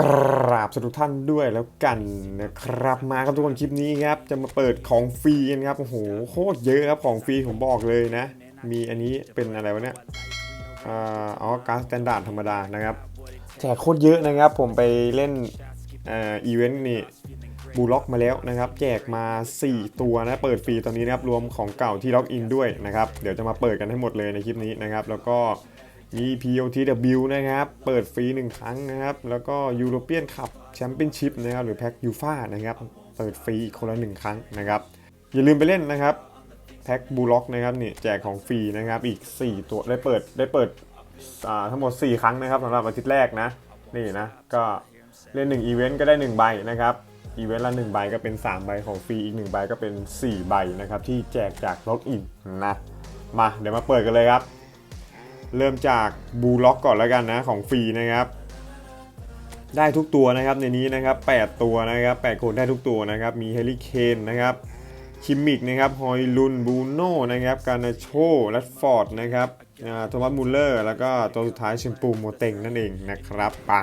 กราบสวัสดีทุกท่านด้วยแล้วกันนะครับมาครับทุกคนคลิปนี้ครับ จะมาเปิดของฟรีกันครับโอ้โหโคตรเยอะครับของฟรีผมบอกเลยนะ มีอันนี้เป็นอะไรวะเนี่ยอ๋อการสแตนดาร์ดธรรมดานะครับแจกโคตรเยอะนะครับ ผมไปเล่นอ่ออีเวนต์นี่บูล็อกมาแล้วนะครับ แจกมา 4 ตัวนะเปิดฟรีตอนนี้นะครับรวมของเก่าที่ล็อกอินด้วยนะครับเดี๋ยวจะมาเปิดกันให้หมดเลยในคลิปนี้นะครับ แล้วก็ มี POTW นะครับ เปิดฟรี 1 ครั้งนะครับ แล้วก็ European Cup Championship นะครับ หรือแพ็กยูฟานะครับ เปิดฟรีอีกคนละ 1 ครั้งนะครับ อย่าลืมไปเล่นนะครับ แพ็กบูล็อกนะครับนี่แจกของฟรีนะครับ อีก 4 ตัวได้เปิดได้เปิดอ่าทั้งหมด 4 ครั้งนะครับสำหรับอาทิตย์แรกนะ นี่นะ ก็เล่น1อีเวนต์ก็ได้ 1 ใบนะครับอีเวนต์ละ1ใบก็เป็น 3 ใบของฟรีอีก 1 ใบก็เป็น 4 ใบนะครับที่แจกจากล็อกอินนะ มาเดี๋ยวมาเปิดกันเลยครับ เริ่มจากบูล็อกก่อนแล้วกันนะของฟรีนะครับได้ทุกตัวนะครับในนี้นะครับ 8 ตัวนะครับ8คนได้ทุกตัวนะครับ มีเฮลิเคนนะครับคิมมิกนะครับฮอยลุนบูโน่นะครับการนาโชแรดฟอร์ดนะครับโทมัสมูลเลอร์ แล้วก็ตัวสุดท้ายชิมปูโมเต็งนั่นเองนะครับปะ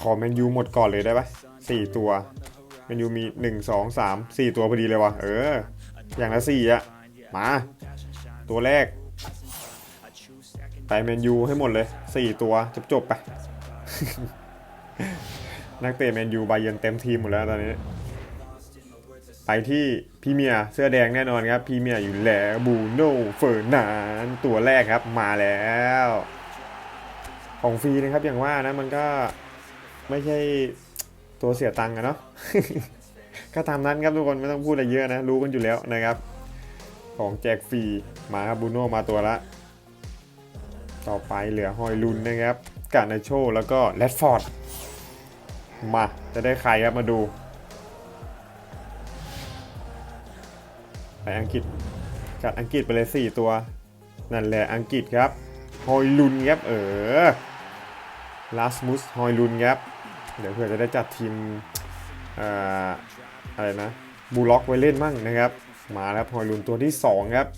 ขอแมนยูหมดก่อนเลยได้ปะสี่ตัวแมนยูมี 1 2 3 4 ตัวพอดีเลยวะเออ อย่างละ4อะมา ตัวแรก ไปแมนยูให้หมดเลย 4 ตัวจบจบๆไป นักเตะแมนยูบาเยร์นเต็มทีมหมดแล้วตอนนี้ ไปที่พี่เมียเสื้อแดงแน่นอนครับพี่เมียอยู่แล้วบูโน่เฟอร์นานตัวแรกครับมาแล้ว ของฟรีนะครับอย่างว่านะมันก็ไม่ใช่ตัวเสียตังค์อะเนาะก็ตามนั้นครับทุกคนไม่ต้องพูดอะไรเยอะนะ รู้กันอยู่แล้วนะครับ ของแจกฟรีมาครับบูโน่มาตัวละ ต่อไปเหลือฮอยลุนนะครับกานาโชแล้วก็แรดฟอร์ดมา จะได้ใครครับมาดู ไปอังกฤษกัดอังกฤษไปเลย 4 ตัว นั่นแหละอังกฤษครับฮอยลุนครับเออลาสมุสฮอยลุนครับเดี๋ยวเพื่อจะได้จัดทีมเอ่ออะไรนะบูล็อกไว้เล่นมั่งนะครับ มาแล้วฮอยลุนตัวที่ 2 ครับ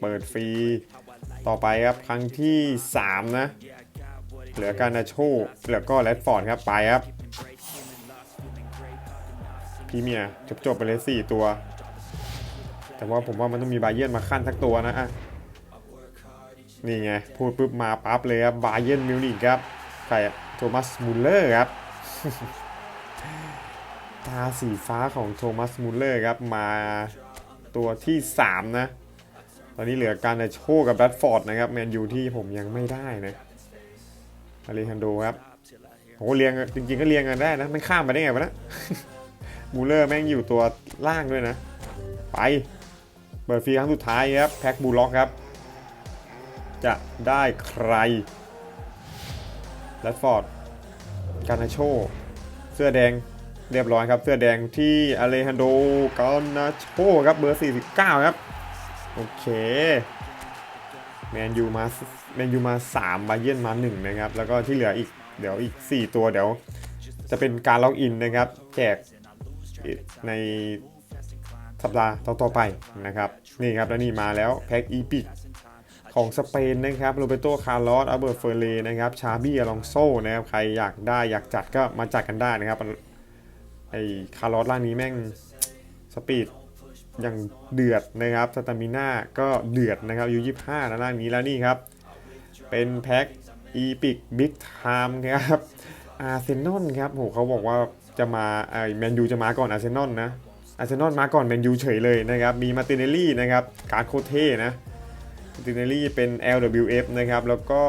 เปิดฟรี ต่อไปครับครั้งที่ 3 นะ เหลือการนาโชแล้วก็แรดฟอร์ดครับ ไปครับพีเมียจบจบๆไปเลย4ตัว แต่ว่าผมว่ามันต้องมีบาเยร์นมาขั้นสักตัวนะอะนี่ไง พูดปุ๊บมาปั๊บเลยครับบาเยร์นมิวนิกครับใครโทมัสมูลเลอร์ครับตาสีฟ้าของโทมัสมูลเลอร์ครับมาตัวที่ 3 นะ ตอนนี้เหลือการนาโชกับแรดฟอร์ดนะครับแมนยูที่ผมยังไม่ได้นะอาริฮันโดครับโหเรียงจริงๆก็เรียงกันได้นะมันข้ามไปได้ไงวะนะมูเลอร์แม่งอยู่ตัวล่างด้วยนะ ไป เปิดฟรีครั้งสุดท้ายครับแพ็คบูล็อกครับ จะได้ใครแรดฟอร์ดการนาโช เสื้อแดงเรียบร้อยครับ เสื้อแดงที่อาเลฮันโดกานาโชครับเบอร์ 49 ครับ โอเคแมนยูมาแมนยูมา3บาเยนมา1นะครับ แล้วก็ที่เหลืออีกเดี๋ยวอีก 4 ตัวเดี๋ยว จะเป็นการล็อกอินนะครับ แจกในสัปดาห์ต่อไปนะครับ นี่ครับแล้วนี่มาแล้วแพ็กอีพิกของสเปนนะครับโรเบโตคาร์ลอสอัลเบอร์ตเฟรเรนะครับ ชาบี้อลองโซนะครับ ใครอยากได้อยากจัดก็มาจัดกันได้นะครับ ไอคาร์ลอสร่างนี้แม่งสปีด ย่างเดือดนะครับสตามิน่าก็เดือดนะครับอายุ25นะร่างนี้แล้วนี่ครับ เป็นแพ็คอีพิกบิ๊กไทม์ครับอาร์เซนอลครับโหเขาบอกว่าจะมาไอแมนยูจะมาก่อนอาร์เซนอลนะอาร์เซนอลมาก่อนแมนยูเฉยเลยนะครับ มีมาติเนลลี่นะครับ การ์โคเท่นะมาติเนลลี่เป็น LWF นะครับ แล้วก็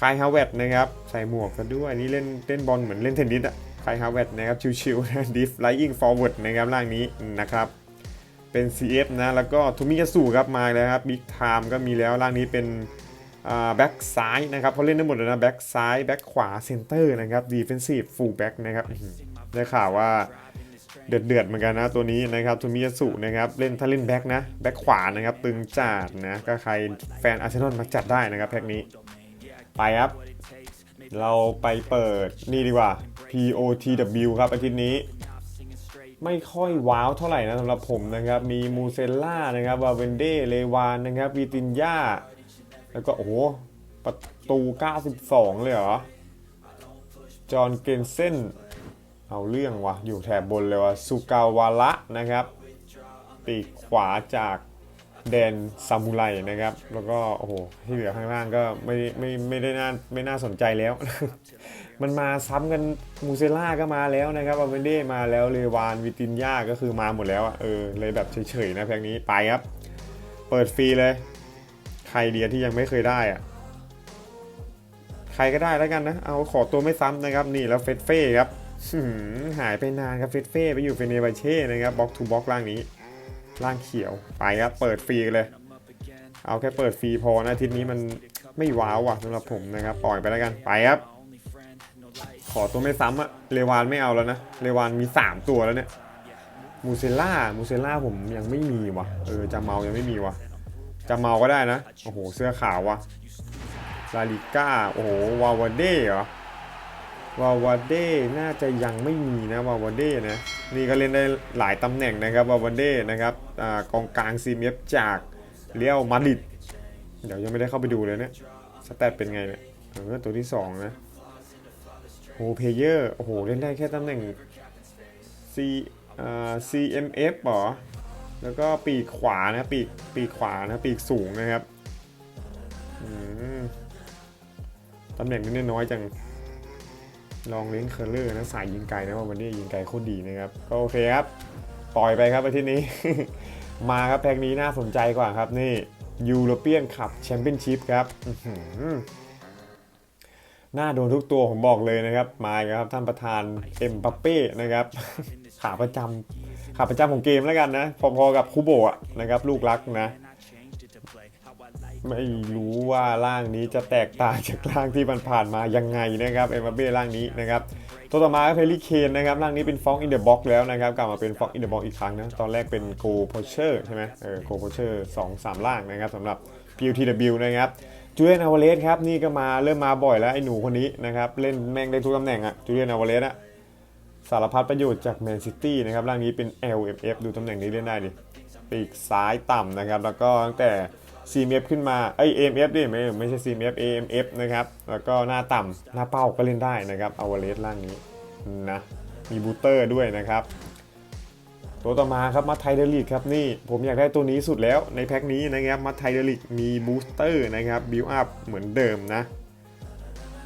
คายฮาวเวตนะครับ ใส่หมวกกันด้วย นี่เล่นเล่นบอลเหมือนเล่นเทนนิสอะคายฮาวเวตนะครับ ชิวๆนะดิฟไลอิงฟอร์เวิร์ดนะครับร่างนี้นะครับ เป็น CF นะ แล้วก็ทูมิยาสุครับมาแล้วครับบิ๊กไทม์ก็มีแล้วร่างนี้เป็นแบ็กซ้ายนะครับเขาเล่นได้หมดเลยนะแบ็กซ้ายแบ็กขวาเซนเตอร์นะครับดีเฟนซีฟฟูลแบ็กนะครับได้ข่าวว่าเดือดเดือดๆเหมือนกันนะตัวนี้นะครับทูมิยาสุนะครับเล่นถ้าเล่นแบ็กนะแบ็กขวานะครับตึงจัดนะก็ใครแฟนอาร์เซนอลมาจัดได้นะครับแพ็กนี้ ไปครับ เราไปเปิดนี่ดีกว่า POTW ครับอาทิตย์นี้ ไม่ค่อยว้าวเท่าไหร่นะสำหรับผมนะครับ มีมูเซลล่านะครับวาเวนเดเลวานนะครับวีตินยาแล้วก็โอ้โหประตู 92 เลยเหรอ จอห์นเกนเซนเอาเรื่องวะอยู่แถบบนเลยวะสุกาวาระนะครับปีกขวาจากแดนซามูไรนะครับ แล้วก็โอ้โหที่เหลือข้างล่างก็ไม่ไม่ไม่ได้น่าไม่น่าสนใจแล้ว มันมาซ้ำกันมูเซล่าก็มาแล้วนะครับอาเวนเด้มาแล้วเลวานวิตินยาก็คือมาหมดแล้วอะเออเลยแบบเฉยๆนะแพ็กนี้ไปครับ เปิดฟรีเลย ใครเดียที่ยังไม่เคยได้อะใครก็ได้แล้วกันนะ เอาขอตัวไม่ซ้ำนะครับ นี่แล้วเฟสเฟ่ครับหืมหายไปนานครับเฟสเฟ่ไปอยู่เฟเนบาเช่นะครับบล็อกทูบล็อกล่างนี้ล่างเขียวไปครับเปิดฟรีเลย เอาแค่เปิดฟรีพอนะอาทิตย์นี้มันไม่ว้าวอะสำหรับผมนะครับ ปล่อยไปแล้วกันไปครับ ขอตัวไม่ซ้ำอะเลวานไม่เอาแล้วนะเลวานมี 3 ตัวแล้วเนี่ย มูเซล่า มูเซล่าผมยังไม่มีวะเออจาเมายังไม่มีวะจาเมาก็ได้นะ โอ้โห เสื้อขาววะลาลิก้า โอ้โห วาวาเด้เหรอ วาวาเด้น่าจะยังไม่มีนะ วาวาเด้นะ นี่ก็เล่นได้หลายตำแหน่งนะครับ วาวาเด้นะครับอ่ากองกลางซีเมฟจากเรียวมาดริดเดี๋ยวยังไม่ได้เข้าไปดูเลยเนี่ย สแตทเป็นไงเนี่ยเออตัวที่สองนะ โหเพเยอร์โอ้โห เล่นได้แค่ตำแหน่ง C อ่า CMF เหรอ แล้วก็ปีกขวานะปีกปีกขวานะปีกสูงนะครับตำแหน่งนี้น้อยจัง ลองเล่นเคอร์เลอร์นะสายยิงไกลนะวันนี้ยิงไกลโคตรดีนะครับ ก็โอเคครับปล่อยไปครับอาทิตย์นี้ มาครับแพ็กนี้น่าสนใจกว่าครับนี่ยูโรเปียนคัพแชมเปี้ยนชิพครับ หน้าโดนทุกตัวผมบอกเลยนะครับ มาครับท่านประธานเอ็มบัปเป้นะครับ ขาประจำขาประจำของเกมแล้วกันนะ พอๆกับคูโบะนะครับ ลูกรักนะ ไม่รู้ว่าร่างนี้จะแตกต่างจากร่างที่มันผ่านมายังไงนะครับเอ็มบัปเป้ร่างนี้นะครับตัวต่อมาก็เพลิเคนนะครับร่างนี้เป็นฟองอินเดอะบ็อกแล้วนะครับ กลับมาเป็นฟองอินเดอะบ็อกอีกครั้งนะ ตอนแรกเป็นโกโพเชอร์ใช่ไหมเออโกโพเชอร์สองสามร่างนะครับสำหรับ PUTW นะครับ จูเลียนอาวาเลสครับนี่ก็มาเริ่มมาบ่อยแล้วไอ้หนูคนนี้นะครับเล่นแม่งได้ทุกตำแหน่งอะจูเลียนอาวาเลสอะสารพัดประโยชน์จากแมนซิตี้นะครับร่างนี้เป็น LFF ดูตำแหน่งนี้เล่นได้ดิปีกซ้ายต่ำนะครับ แล้วก็ตั้งแต่ CMF ขึ้นมาไอย AMF ดิไม่ไม่ใช่ CMF AMF นะครับแล้วก็หน้าต่ำหน้าเป้าก็เล่นได้นะครับอาวาเลสร่างนี้นะมีบูเตอร์ด้วยนะครับ ตัวต่อมาครับมัดไทเดลิกครับนี่ผมอยากได้ตัวนี้สุดแล้วในแพ็คนี้นะครับมัดไทเดลิกมีบูสเตอร์นะครับบิวอัพเหมือนเดิมนะ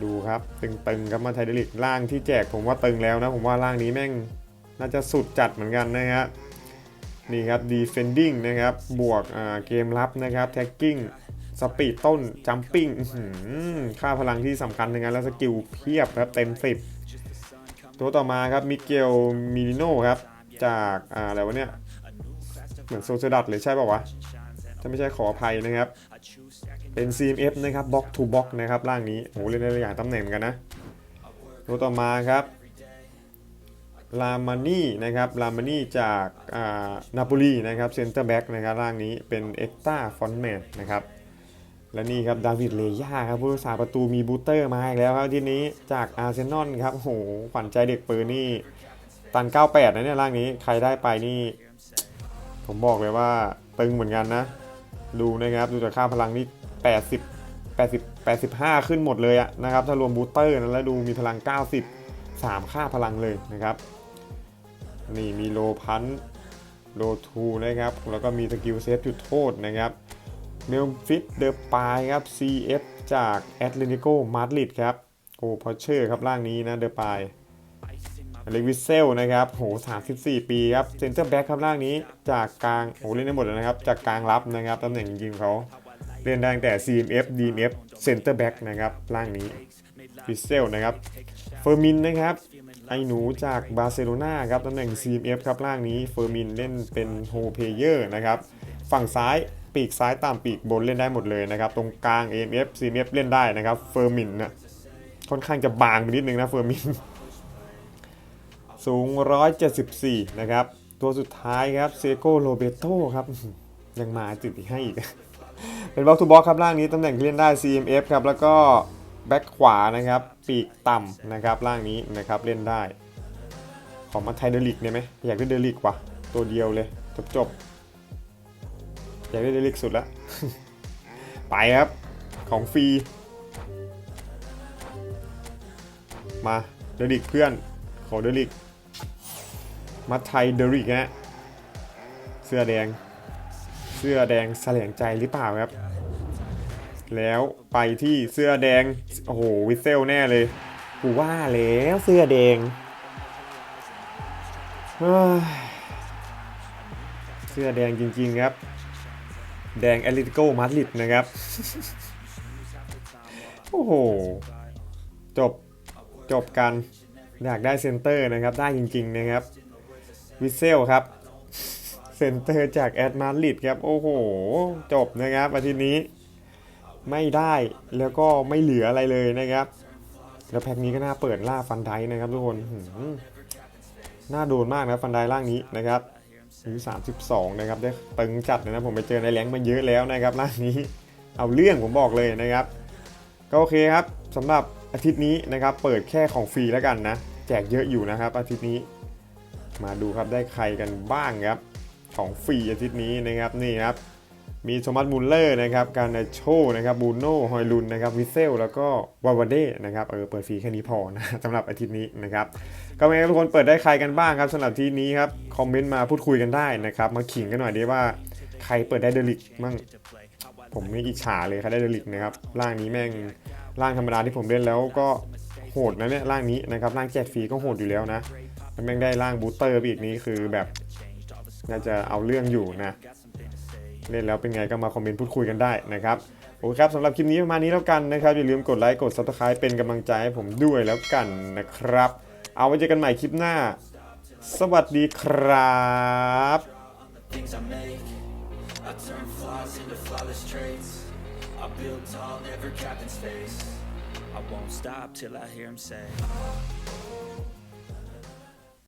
ดูครับตึงๆครับมัดไทเดลิกล่างที่แจกผมว่าตึงแล้วนะ ผมว่าล่างนี้แม่งน่าจะสุดจัดเหมือนกันนะครับนี่ครับ defending นะครับบวกเกมรับนะครับ tagging สปีดต้น jumping อื้อหือค่าพลังที่สำคัญในงานแล้วสกิลเพียบครับเต็ม 10 ตัวต่อมาครับมิเกลมิลิโนครับ จากอ่าอะไรวะเนี่ย เหมือนโซเซดัตเลยใช่ป่าวะ ถ้าไม่ใช่ขออภัยนะครับ เป็น CMF นะครับ Box to Box นะครับร่างนี้โหเล่นได้หลายอย่างตำแหน่งกันนะตัวต่อมาครับลามานี่นะครับลามานี่จากอ่านาโปลีนะครับเซนเตอร์แบ็กนะครับร่างนี้เป็นเอ็กต้าฟอนแมนนะครับและนี่ครับดาวิดเลย่าครับผู้รักษาประตูมีบูเตอร์มาอีกแล้วครับทีนี้จากอาร์เซนอลครับโหขวัญใจเด็กปืนนี่ ตัน 98 นะเนี่ยร่างนี้ใครได้ไปนี่ ผมบอกเลยว่าตึงเหมือนกันนะ ดูนะครับดูจากค่าพลังนี่ 80 80 85 ขึ้นหมดเลยอะนะครับ ถ้ารวมบูสเตอร์นะแล้วดูมีพลัง 90 3 ค่าพลังเลยนะครับ นี่มีโลพันโลทูนะครับ แล้วก็มีสกิลเซฟจุดโทษนะครับเมลฟิตเดอร์ปายครับ CF จากแอตเลติโกมาดริดครับโอ้พอเชอร์ครับร่างนี้นะเดอร์ปาย เล็กวิเซลนะครับโห34ปีครับเซนเตอร์แบ็กครับล่างนี้จากกลางโหเล่นได้หมดเลยนะครับ จากกลางรับนะครับตำแหน่งยิงเขาเล่นได้ตั้งแต่ CMF DMF เซนเตอร์แบ็กนะครับล่างนี้วิเซลนะครับเฟอร์มินนะครับไอหนูจากบาร์เซโลนาครับตำแหน่ง CMF ครับล่างนี้เฟอร์มินเล่นเป็นโฮเพเยอร์นะครับฝั่งซ้ายปีกซ้ายตามปีกบนเล่นได้หมดเลยนะครับตรงกลาง AMF CMF เล่นได้นะครับเฟอร์มินนะค่อนข้างจะบางไปนิดนึงนะเฟอร์มิน สูง 174 นะครับ ตัวสุดท้ายครับเซโกโรเบโตครับ ยังมาจุดอีกให้อีก เป็นบล็อกทูบ็อกครับล่างนี้ตำแหน่งที่เล่นได้ CMF ครับ แล้วก็แบ็คขวานะครับ ปีกต่ำนะครับล่างนี้นะครับเล่นได้ ขอมาไทยเดลิกเนี่ยไหมอยากได้เดลิกว่ะ ตัวเดียวเลย จบจบอยากได้เดลิกสุดละไปครับของฟรีมาเดริกเพื่อนขอเดริก มัดไทยเดริกฮะเสื้อแดง เสื้อแดงแสลงใจหรือเปล่าครับ แล้วไปที่เสื้อแดง โอ้โห วิเซลแน่เลยกูว่าแล้วเสื้อแดงเฮ้ยเสื้อแดงจริงๆครับ แดงแอตเลติโกมาดริดนะครับ โอ้โห จบจบกันอยากได้เซนเตอร์นะครับ ได้จริง ๆ นะครับ วิเซลครับ เซนเตอร์จากแอดมาริดครับ โอ้โห จบนะครับอาทิตย์นี้ไม่ได้แล้วก็ไม่เหลืออะไรเลยนะครับ แล้วแพ็คนี้ก็น่าเปิดล่าฟันไดนะครับทุกคนน่าโดนมากนะฟันไดล่างนี้นะครับอายุ32 นะครับได้ตึงจัดเลยนะผมไปเจอในแรงมาเยอะแล้วนะครับล่างนี้เอาเรื่องผมบอกเลยนะครับ ก็โอเคครับสำหรับอาทิตย์นี้นะครับ เปิดแค่ของฟรีแล้วกันนะ แจกเยอะอยู่นะครับ อาทิตย์นี้ มาดูครับได้ใครกันบ้างครับ ของฟรีอาทิตย์นี้นะครับนี่ครับ มีโทมัสมูลเลอร์นะครับการนาโชนะครับบูโน่ฮอยลุนนะครับวิเซลแล้วก็วาวาเด้นะครับเออเปิดฟรีแค่นี้พอนะสำหรับอาทิตย์นี้นะครับก็ไม่ทุกคนเปิดได้ใครกันบ้างครับสำหรับที่นี้ครับคอมเมนต์มาพูดคุยกันได้นะครับมาขิงกันหน่อยดีว่าใครเปิดได้เดลิกมั่งผมไม่อิจฉาเลยครับได้เดลิกนะครับร่างนี้แม่งร่างธรรมดาที่ผมเล่นแล้วก็โหดนะเนี่ยร่างนี้นะครับร่างแจกฟรีก็โหดอยู่แล้วนะ แม่งได้ร่างบูสเตอร์อีกนี้คือแบบน่าจะเอาเรื่องอยู่นะเล่นแล้วเป็นไงก็มาคอมเมนต์พูดคุยกันได้นะครับโอเคครับสำหรับคลิปนี้ประมาณนี้แล้วกันนะครับ อย่าลืมกดไลค์กด subscribe เป็นกำลังใจให้ผมด้วยแล้วกันนะครับ เอาไว้เจอกันใหม่คลิปหน้า สวัสดีครับ things I make I turn flaws into flawless traits I build tall, never capped in space I won't stop till I hear him say